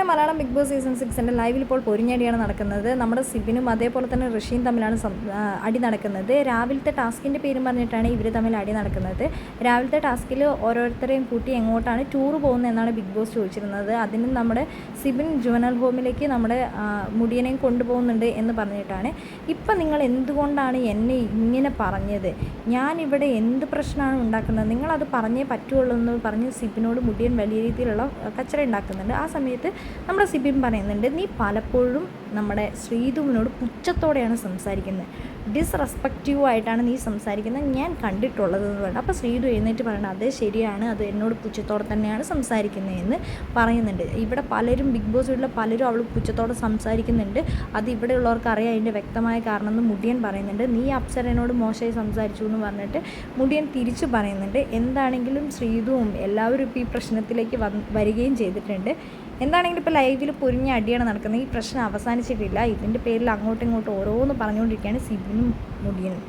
അങ്ങനെ Malayalam Bigg Boss season സിക്സിന്റെ ലൈവിൽ ഇപ്പോൾ പൊരിഞ്ഞടിയാണ് നടക്കുന്നത്. നമ്മുടെ സിബിനും അതേപോലെ തന്നെ ഋഷിയും തമ്മിലാണ് അടി നടക്കുന്നത്. രാവിലത്തെ ടാസ്കിന്റെ പേരും പറഞ്ഞിട്ടാണ് ഇവർ തമ്മിൽ അടി നടക്കുന്നത്. രാവിലത്തെ ടാസ്കിൽ ഓരോരുത്തരെയും കൂട്ടി എങ്ങോട്ടാണ് ടൂർ പോകുന്നത് എന്നാണ് ബിഗ് ബോസ് ചോദിച്ചിരുന്നത്. അതിന് നമ്മുടെ സിബിൻ ജുവനൽ ഹോമിലേക്ക് നമ്മുടെ മുടിയനെയും കൊണ്ടുപോകുന്നുണ്ട് എന്ന് പറഞ്ഞിട്ടാണ്. ഇപ്പം നിങ്ങൾ എന്തുകൊണ്ടാണ് എന്നെ ഇങ്ങനെ പറഞ്ഞത്? ഞാനിവിടെ എന്ത് പ്രശ്നമാണ് ഉണ്ടാക്കുന്നത്? നിങ്ങളത് പറഞ്ഞേ പറ്റുള്ളൂ എന്ന് പറഞ്ഞ് സിബിനോട് മുടിയൻ വലിയ രീതിയിലുള്ള കച്ചറ ഉണ്ടാക്കുന്നുണ്ട്. ആ സമയത്ത് നമ്മുടെ സിബിൻ പറയുന്നുണ്ട് നീ പലപ്പോഴും നമ്മുടെ ശ്രീധുവിനോട് പുച്ഛത്തോടെയാണ് സംസാരിക്കുന്നത്. ഡിസ്റെസ്പെക്റ്റീവ് ആയിട്ടാണ് നീ സംസാരിക്കുന്നത്. ഞാൻ കണ്ടിട്ടുള്ളത് എന്ന് പറയുന്നത് അപ്പോൾ ശ്രീധു എഴുന്നേറ്റ് പറയുന്നത് അതെ ശരിയാണ്. അത് എന്നോട് പുച്ഛത്തോടെ തന്നെയാണ് സംസാരിക്കുന്നതെന്ന് പറയുന്നുണ്ട്. ഇവിടെ പലരും ബിഗ് ബോസ് വീട്ടിലെ പലരും അവൾ പുച്ഛത്തോടെ സംസാരിക്കുന്നുണ്ട്. അത് ഇവിടെ ഉള്ളവർക്ക് അറിയാം. അതിന്റെ വ്യക്തമായ കാരണം എന്ന് മുടിയൻ പറയുന്നുണ്ട്. നീ അപ്സരനോട് മോശമായി സംസാരിച്ചു എന്ന് പറഞ്ഞിട്ട് മുടിയൻ തിരിച്ചു പറയുന്നുണ്ട്. എന്താണെങ്കിലും ശ്രീധുവും എല്ലാവരും ഇപ്പോൾ ഈ പ്രശ്നത്തിലേക്ക് വരികയും ചെയ്തിട്ടുണ്ട്. എന്താണെങ്കിലും ഇപ്പോൾ ലൈവിൽ പൊരിഞ്ഞ അടിയാണ് നടക്കുന്നത്. ഈ പ്രശ്നം അവസാനിച്ചിട്ടില്ല ഇതിന്റെ പേരിൽ അങ്ങോട്ടും ഇങ്ങോട്ടും ഓരോന്ന് പറഞ്ഞുകൊണ്ടിരിക്കുകയാണ് സിബിനും മുടിയനും